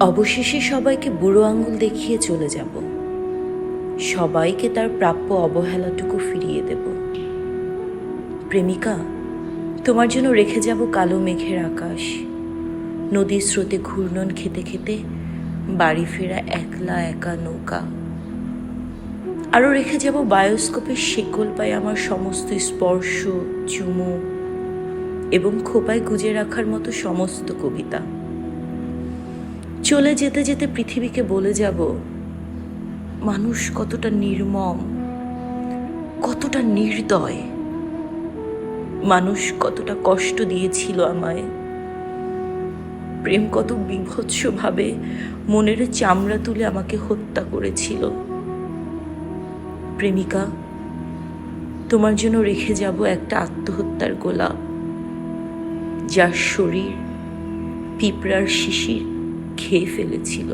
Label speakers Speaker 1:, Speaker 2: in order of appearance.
Speaker 1: অবশেষে সবাইকে বুড়ো আঙুল দেখিয়ে চলে যাব। সবাইকে তার প্রাপ্য অবহেলাটুকু ফিরিয়ে দেব। প্রেমিকা, তোমার জন্য রেখে যাব কালো মেঘের আকাশ। নদীর স্রোতে ঘূর্ণন খেতে খেতে বাড়ি ফেরা একলা একা নৌকা। আরও রেখে যাব বায়োস্কোপের শেকল পায় আমার সমস্ত স্পর্শ, চুমু এবং খোপায় গুজে রাখার মতো সমস্ত কবিতা। চলে যেতে যেতে পৃথিবীকে বলে যাব, মানুষ কতটা নির্মম, কতটা নির্দয়, মানুষ কতটা কষ্ট দিয়েছিল আমায়। প্রেম কত বিভৎসভাবে মনের চামড়া তুলে আমাকে হত্যা করেছিল। প্রেমিকা, তোমার জন্য রেখে যাব একটা আত্মহত্যার গোলাপ, যার শরীর পিঁপড়ার শিশির খেয়ে ফেলেছিল